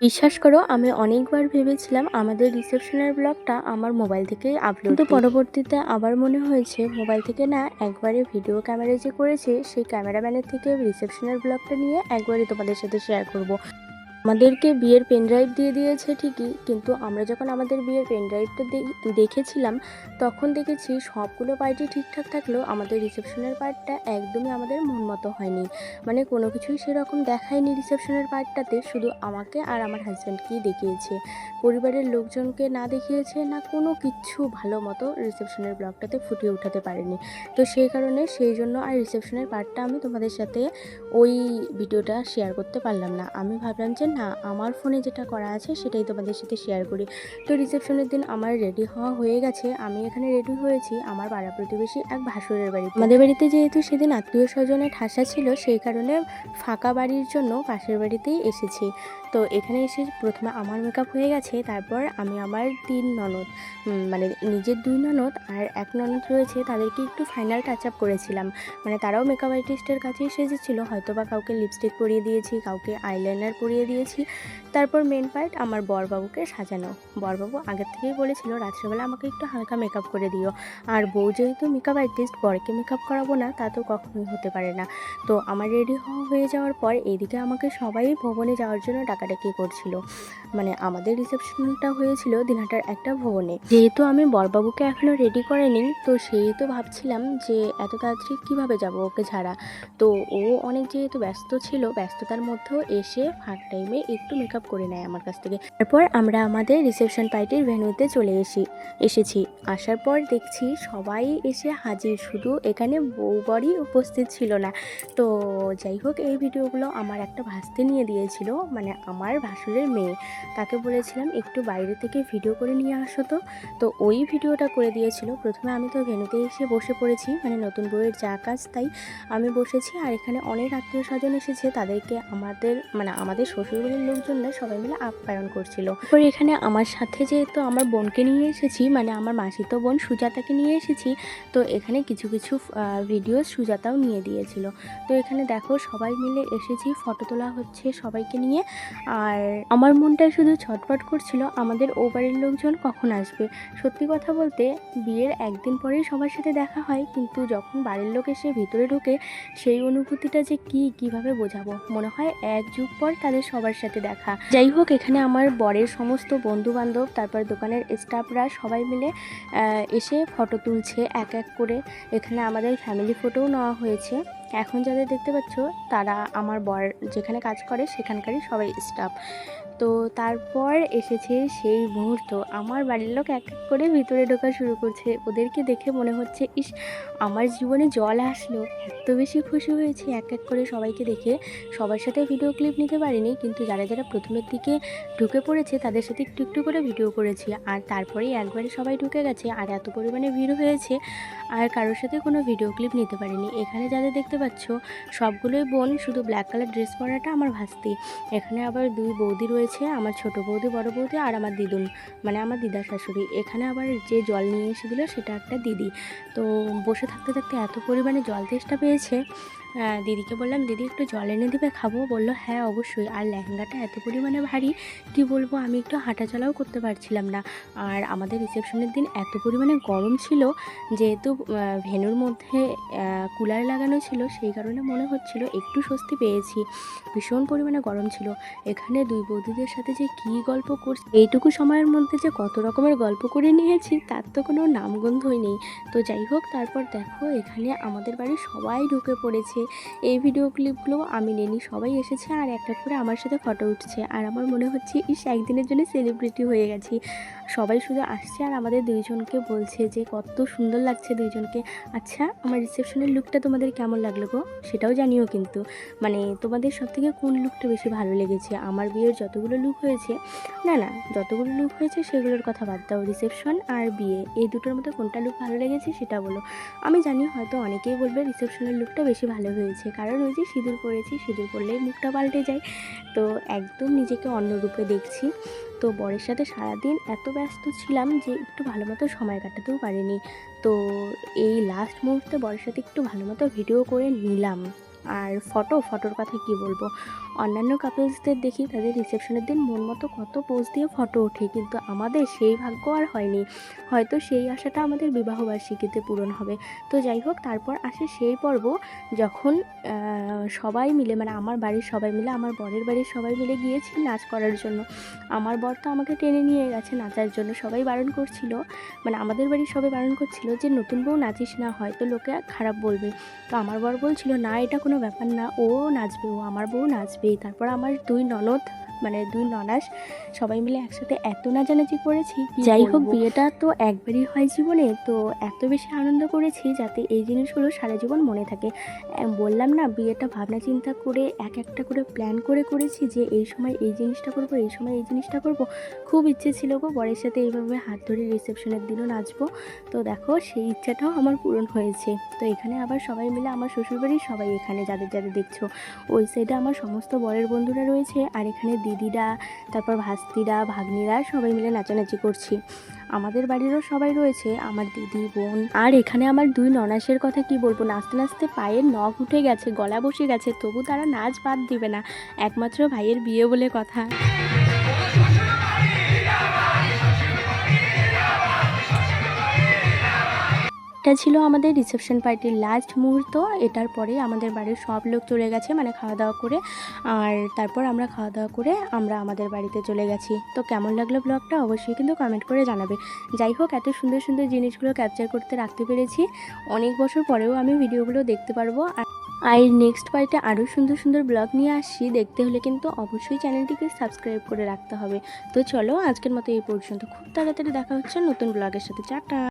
বিশ্বাস করো আমি অনেকবার ভেবেছিলাম আমাদের রিসেপশনের ব্লগটা আমার মোবাইল থেকেই আপলোড কিন্তু পরবর্তীতে আবার মনে হয়েছে মোবাইল থেকে না একবারে ভিডিও ক্যামেরা যে করেছে সেই ক্যামেরাম্যানের থেকে রিসেপশনের ব্লগটা নিয়ে একবারই তোমাদের সাথে শেয়ার করব। আমাদেরকে বিয়ের পেনড্রাইভ দিয়ে দিয়েছে ঠিকই, কিন্তু আমরা যখন আমাদের বিয়ের পেনড্রাইভটা দেখেছিলাম, তখন দেখেছি সবগুলো পার্টি ঠিকঠাক থাকলেও আমাদের রিসেপশনের পার্টটা একদমই আমাদের মন মতো হয়নি। মানে কোনো কিছুই সেরকম দেখায়নি রিসেপশনের পার্টটাতে শুধু আমাকে আর আমার হাজব্যান্ডকেই দেখিয়েছে। পরিবারের লোকজনকে না দেখিয়েছে, না কোনো কিচ্ছু ভালো মতো রিসেপশনের ব্লগটাতে ফুটিয়ে উঠাতে পারেনি। তো সেই কারণে সেই জন্য আর রিসেপশনের পার্টটা আমি তোমাদের সাথে ওই ভিডিওটা শেয়ার করতে পারলাম না। আমি ভাবলাম যে না, আমার ফোনে যেটা করা আছে সেটাই তোমাদের সাথে শেয়ার করি। তো রিসেপশনের দিন আমার রেডি হওয়া হয়ে গেছে। আমি এখানে রেডি হয়েছি। আমার পাড়া প্রতিবেশী এক ভাসুরের বাড়িতে। আমাদের বাড়িতে যেহেতু সেদিন আত্মীয় স্বজনের ঠাসা ছিল, সেই কারণে ফাঁকা বাড়ির জন্য পাশের বাড়িতেই এসেছি। তো এখানে এসে প্রথমে আমার মেকআপ হয়ে গেছে, তারপর আমি আমার তিন ননদ মানে নিজের দুই ননদ আর এক ননদ রয়েছে, তাদেরকে একটু ফাইনাল টাচ আপ করেছিলাম। মানে তারাও মেকআপ আর্টিস্টের কাছেই সেজেছিল হয়তো বা কাউকে লিপস্টিক পরিয়ে দিয়েছি, কাউকে আইলাইনার পরিয়ে দিয়েছি। তারপর মেন পার্ট আমার বরবাবুকে সাজানো। বরবাবু আগের থেকেই বলেছিল, রাত্রেবেলা আমাকে একটু হালকা মেকআপ করে দিও। আর বউ যেহেতু মেকআপ আর্টিস্ট বরকে মেকআপ করাবো না, তা তো কখনোই হতে পারে না। তো আমার রেডি হওয়া হয়ে যাওয়ার পর, এদিকে আমাকে সবাই ভবনে যাওয়ার জন্য ডাকাডাকি করছিল। মানে আমাদের রিসেপশনটা হয়েছিল দিনহাটার একটা ভবনে। যেহেতু আমি বরবাবুকে এখনও রেডি করিনি, তো সেই তো ভাবছিলাম যে এত তাড়াতাড়ি কীভাবে যাব ওকে ছাড়া? তো ও অনেক যেহেতু ব্যস্ত ছিল, ব্যস্ততার মধ্যেও এসে ফাঁক টাইমে একটু মেকআপ করে নেয় আমার কাছ থেকে। তারপর আমরা আমাদের রিসেপশন পার্টির ভেন্যুতে চলে এসি, এসেছি। আসার পর দেখছি সবাই এসে হাজির, শুধু এখানে বউ বরই উপস্থিত ছিল না। তো যাই হোক, এই ভিডিওগুলো আমার একটা ভাসতে নিয়ে দিয়েছিল মানে আমার ভাসুরের মেয়ে। তাকে বলেছিলাম, একটু বাইরে থেকে ভিডিও করে নিয়ে আসো তো। তো ওই ভিডিওটা করে দিয়েছিল। প্রথমে আমি তো ভেনুতে এসে বসে পড়েছি মানে নতুন বউয়ের যা কাজ, তাই আমি বসেছি। আর এখানে অনেক আত্মীয় স্বজন এসেছে, তাদেরকে আমাদের মানে আমাদের শ্বশুরবাড়ির লোকজনরা সবাই মিলে আপ্যায়ন করছিল। এখানে আমার সাথে যেহেতু আমার বোনকে নিয়ে এসেছি মানে আমার মাসিতো বোন, সুজাতাকে নিয়ে এসেছি। তো এখানে কিছু কিছু ভিডিও সুজাতাও নিয়ে দিয়েছিল। তো এখানে দেখো সবাই মিলে এসেছি ফটো তোলা হচ্ছে সবাইকে নিয়ে। আর আমার মনটা শুধু ছটফট করছিল, আমাদের ও বাড়ির লোকজন কখন আসবে? সত্যি কথা বলতে, বিয়ের একদিন পরেই সবার সাথে দেখা হয়, কিন্তু যখন বাড়ির লোক এসে ভিতরে ঢোকে, সেই অনুভূতিটা যে কি, কীভাবে বোঝাবো? মনে হয় এক যুগ পর তাদের সবার সাথে দেখা। যাই হোক, এখানে আমার বরের সমস্ত বন্ধু বান্ধব তারপর দোকানের স্টাফরা সবাই মিলে এসে ফটো তুলছে এক এক করে। এখানে আমাদের ফ্যামিলি ফটোও নেওয়া হয়েছে। এখন যাদের দেখতে পাচ্ছ, তারা আমার বর যেখানে কাজ করে সেখানকারই সবাই স্টাফ তো তারপর এসেছে সেই মুহূর্ত। আমার বাড়ির লোক এক এক করে ভিতরে ঢোকা শুরু করছে। ওদেরকে দেখে মনে হচ্ছে, ইস, আমার জীবনে জল আসলো। এত বেশি খুশি হয়েছে এক এক করে সবাইকে দেখে। সবার সাথে ভিডিও ক্লিপ নিতে পারিনি, কিন্তু যারা যারা প্রথমের দিকে ঢুকে পড়েছে, তাদের সাথে একটু একটু করে ভিডিও করেছি। আর তারপরেই একবারে সবাই ঢুকে গেছে, আর এত পরিমাণে ভিড় হয়েছে, আর কারোর সাথে কোনো ভিডিও ক্লিপ নিতে পারিনি। এখানে যাদের দেখতে পাচ্ছ? সবগুলোই বোন, শুধু ব্ল্যাক কালার ড্রেস পরাটা আমার ভাস্তি। এখানে আবার দুই বৌদি রয়েছে, আমার ছোট বৌদি, বড় বৌদি আর আমার দিদুন মানে আমার দিদা শাশুড়ি। এখানে আবার যে জল নিয়ে এসেছিল সেটা একটা দিদি। তো বসে থাকতে থাকতে এত পরিমাণে জল তেষ্টা পেয়েছে দিদিকে বললাম, দিদি একটু জল এনে দিবে, খাব। বলল হ্যাঁ অবশ্যই। আর লেহেঙ্গাটা এত পরিমাণে ভারী, কি বলব, আমি একটু হাঁটাচলাও করতে পারছিলাম না। আর আমাদের রিসেপশনের দিন এত পরিমাণে গরম ছিল, যেহেতু ভেনুর মধ্যে কুলার লাগানো ছিল, সেই কারণে মনে হচ্ছিল একটু স্বস্তি পেয়েছি। ভীষণ পরিমাণে গরম ছিল। এখানে দুই বৌদিদের সাথে যে কী গল্প করছি, এইটুকু সময়ের মধ্যে যে কত রকমের গল্প করে নিয়েছি, তার তো কোনো নামগন্ধই নেই। তো যাই হোক, তারপর দেখো, এখানে আমাদের বাড়ির সবাই ঢুকে পড়েছে। এই ভিডিও ক্লিপগুলো আমি, নেনি, সবাই এসেছে আর একটা করে আমার সাথে ফটো উঠছে। আর আমার মনে হচ্ছে, ইস, একদিনের জন্য সেলিব্রিটি হয়ে গেছি। সবাই শুধু আসছে আর আমাদের দুইজনকে বলছে যে, কত সুন্দর লাগছে দুইজনকে। আচ্ছা আমার রিসেপশনের লুকটা তোমাদের কেমন লাগল গো? সেটাও জানিও কিন্তু। মানে তোমাদের সব থেকে কোন লুকটা বেশি ভালো লেগেছে? আমার বিয়ের যতগুলো লুক হয়েছে, না না, যতগুলো লুক হয়েছে সেগুলোর কথা বাদ দাও। রিসেপশন আর বিয়ে, এই দুটোর মধ্যে কোনটা লুক ভালো লেগেছে সেটা বলো। আমি জানি হয়তো অনেকেই বলবে রিসেপশনের লুকটা বেশি ভালো হয়েছে। কারণ ওই যে সিঁদুর পরেছি, সিঁদুর পরলেই মুখটা পাল্টে যায়। তো একদম নিজেকে অন্য রূপে দেখছি। তো বরের সাথে সারাদিন এত ব্যস্ত ছিলাম যে একটু ভালো মতো সময় কাটাতেও পারিনি। তো এই লাস্ট মুহূর্তে বরের সাথে একটু ভালো মতো ভিডিও করে নিলাম। আর ফটো ফটোর কথা কি বলব? অন্যান্য কাপলসদের দেখি, তাদের রিসেপশনের দিন মন মতো কত পোজ দিয়ে ফটো ওঠে, কিন্তু আমাদের সেই ভাগ্য আর হয়নি। হয়তো সেই আশাটা আমাদের বিবাহবার্ষিকীতে পূরণ হবে। তো যাই হোক, তারপর আসে সেই পর্ব যখন সবাই মিলে মানে আমার বাড়ির সবাই মিলে, আমার বরের বাড়ির সবাই মিলে গিয়েছি নাচ করার জন্য। আমার বর তো আমাকে টেনে নিয়ে গেছে নাচার জন্য, সবাই বারণ করছিল। মানে আমাদের বাড়ির সবাই বারণ করছিল যে, নতুন বউ নাচিস না, হয়তো লোকে খারাপ বলবে। তো আমার বর বলছিল, না, এটা কোনো ব্যাপার না, ও নাচবে, ও আমার বউ নাচবেই তারপর আমার দুই ননদ মানে দুই ননাস সবাই মিলে একসাথে এত নাচানাচি করেছি যাই হোক বিয়েটা তো একবারই হয় জীবনে তো এত বেশি আনন্দ করেছি যাতে এই জিনিসগুলো সারা জীবন মনে থাকে। বললাম না বিয়েটা ভাবনা চিন্তা করে এক একটা করে প্ল্যান করে করেছি যে এই সময় এই জিনিসটা করব এই সময় এই জিনিসটা করব। খুব ইচ্ছে ছিল গো বরের সাথে এইভাবে হাত ধরে রিসেপশনের দিনও নাচবো। তো দেখো সেই ইচ্ছাটাও আমার পূরণ হয়েছে। তো এখানে আবার সবাই মিলে আমার শ্বশুরবাড়ির সবাই এখানে যাদের যাদের দেখছ ওই সাইডে আমার সমস্ত বরের বন্ধুরা রয়েছে। আর এখানে দিদিরা, তারপর ভাস্তিরা, ভাগ্নিরা সবাই মিলে নাচানাচি করছি। আমাদের বাড়িরও সবাই রয়েছে, আমার দিদি, বোন। আর এখানে আমার দুই ননাসের কথা কি বলব? নাচতে নাচতে পায়ের নখ উঠে গেছে, গলা বসে গেছে, তবু তারা নাচ বাদ দিবে না। একমাত্র ভাইয়ের বিয়ে বলে কথা। এটা ছিল আমাদের রিসেপশন পার্টির লাস্ট মুহূর্ত। এটার পরে আমাদের বাড়ির সব লোক চলে গেছে মানে খাওয়া দাওয়া করে। আর তারপর আমরা খাওয়া দাওয়া করে আমরা আমাদের বাড়িতে চলে গেছি। তো কেমন লাগল ব্লগটা অবশ্যই কিন্তু কমেন্ট করে জানাবে। যাই হোক, এত সুন্দর সুন্দর জিনিসগুলো ক্যাপচার করতে রাখতে পেরেছি। অনেক বছর পরেও আমি ভিডিওগুলো দেখতে পারব। আর আর নেক্সট পার্টে আরও সুন্দর সুন্দর ব্লগ নিয়ে আসছি। দেখতে হলে কিন্তু অবশ্যই চ্যানেলটিকে সাবস্ক্রাইব করে রাখতে হবে। তো চলো আজকের মতো এই পর্যন্ত। খুব তাড়াতাড়ি দেখা হচ্ছে নতুন ব্লগের সাথে। চাটা